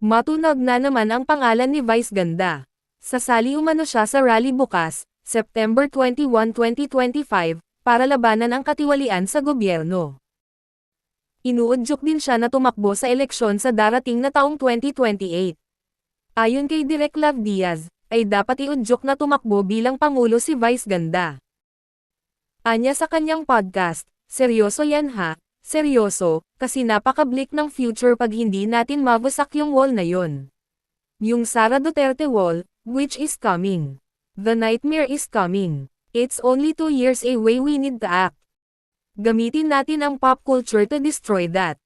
Matunog na naman ang pangalan ni Vice Ganda. Sasali umano siya sa rally bukas, September 21, 2025, para labanan ang katiwalian sa gobyerno. Inuudyok din siya na tumakbo sa eleksyon sa darating na taong 2028. Ayon kay Direk Love Diaz, ay dapat iudyok na tumakbo bilang Pangulo si Vice Ganda. Anya sa kanyang podcast, seryoso yan ha, seryoso, kasi napakablik ng future pag hindi natin mawasak yung wall na yon. Yung Sara Duterte wall, which is coming. The nightmare is coming. It's only two years away we need to act. Gamitin natin ang pop culture to destroy that.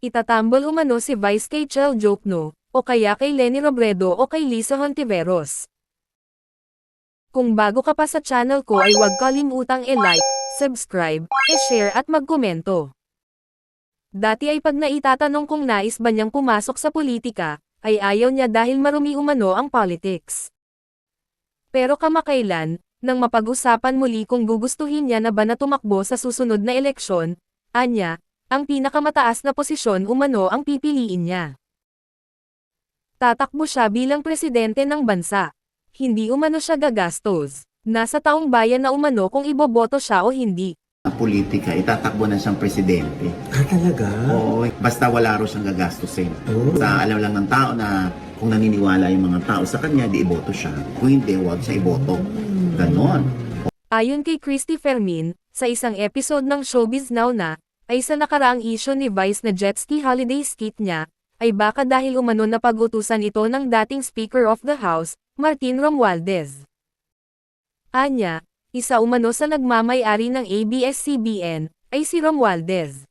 Itatambol umano si Vice kay Chel Jokno, o kaya kay Lenny Robredo o kay Lisa Hontiveros. Kung bago ka pa sa channel ko ay huwag kalimutang i-like, subscribe, i-share at magkomento. Dati ay pag naitatanong kung nais ba niyang pumasok sa politika, ay ayaw niya dahil marumi umano ang politics. Pero kamakailan, nang mapag-usapan muli kung gugustuhin niya na ba na tumakbo sa susunod na eleksyon, anya, ang pinakamataas na posisyon umano ang pipiliin niya. Tatakbo siya bilang presidente ng bansa. Hindi umano siya gagastos. Nasa taong bayan na umano kung iboboto siya o hindi. Ang politika, itatakbo na siyang presidente. Ah, talaga? Oo, basta wala raw siyang gagastusin. Oh. Sa alam lang ng tao na kung naniniwala yung mga tao sa kanya, di iboto siya. Kung hindi, huwag siya iboto. Ganon. Ayon kay Christy Fermin, sa isang episode ng Showbiz Now na, ay sa nakaraang issue ni Vice na jet ski holiday skit niya, ay baka dahil umano na pag-utusan ito ng dating Speaker of the House, Martin Romualdez. Anya, isa umano sa nagmamay-ari ng ABS-CBN, ay si Romualdez.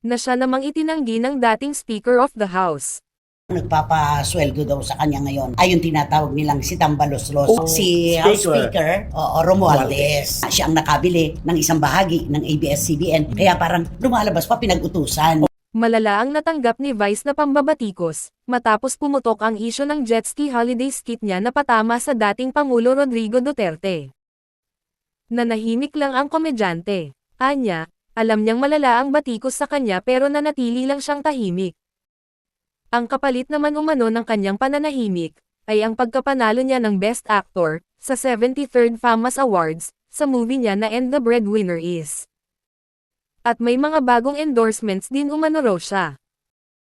Na siya namang itinanggi ng dating Speaker of the House. Nagpapasweldo daw sa kanya ngayon ay yung tinatawag nilang si Tambaloslos. Oh, si House Speaker. Speaker, o Romualdez. Siya ang nakabili ng isang bahagi ng ABS-CBN. Kaya parang lumalabas pa pinag-utusan. Malala ang natanggap ni Vice na pambabatikos, matapos pumutok ang isyo ng jet ski holiday skit niya na patama sa dating Pangulo Rodrigo Duterte. Nanahimik lang ang komedyante. Anya, alam niyang malala ang batikos sa kanya pero nanatili lang siyang tahimik. Ang kapalit naman umano ng kanyang pananahimik, ay ang pagkapanalo niya ng Best Actor, sa 73rd FAMAS Awards, sa movie niya na And the Breadwinner Is. At may mga bagong endorsements din umano raw siya.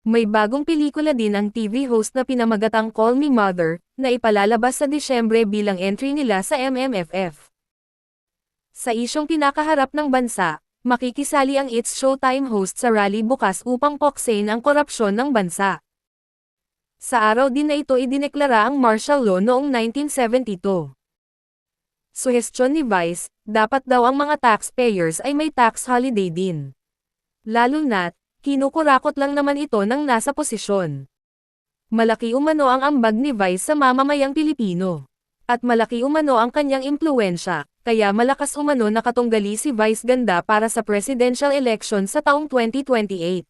May bagong pelikula din ang TV host na pinamagatang Call Me Mother, na ipalalabas sa Disyembre bilang entry nila sa MMFF. Sa isyong kinakaharap ng bansa, makikisali ang It's Showtime host sa rally bukas upang poksain ang korupsyon ng bansa. Sa araw din na ito idineklara ang martial law noong 1972. Suhestyon ni Vice, dapat daw ang mga taxpayers ay may tax holiday din. Lalo na't, kinukurakot lang naman ito ng nasa posisyon. Malaki umano ang ambag ni Vice sa mamamayang Pilipino. At malaki umano ang kanyang impluensya, kaya malakas umano nakatunggali si Vice Ganda para sa presidential election sa taong 2028.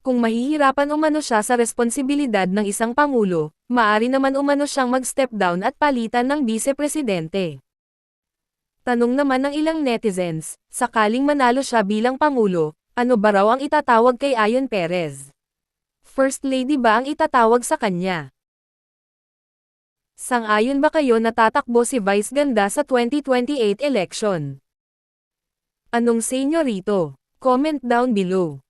Kung mahihirapan umano siya sa responsibilidad ng isang pangulo, maari naman umano siyang mag-step down at palitan ng vice-presidente. Tanong naman ng ilang netizens, sakaling manalo siya bilang pangulo, ano ba raw ang itatawag kay Ayon Perez? First Lady ba ang itatawag sa kanya? Sang-ayon ba kayo na tatakbo si Vice Ganda sa 2028 election? Anong say rito? Comment down below.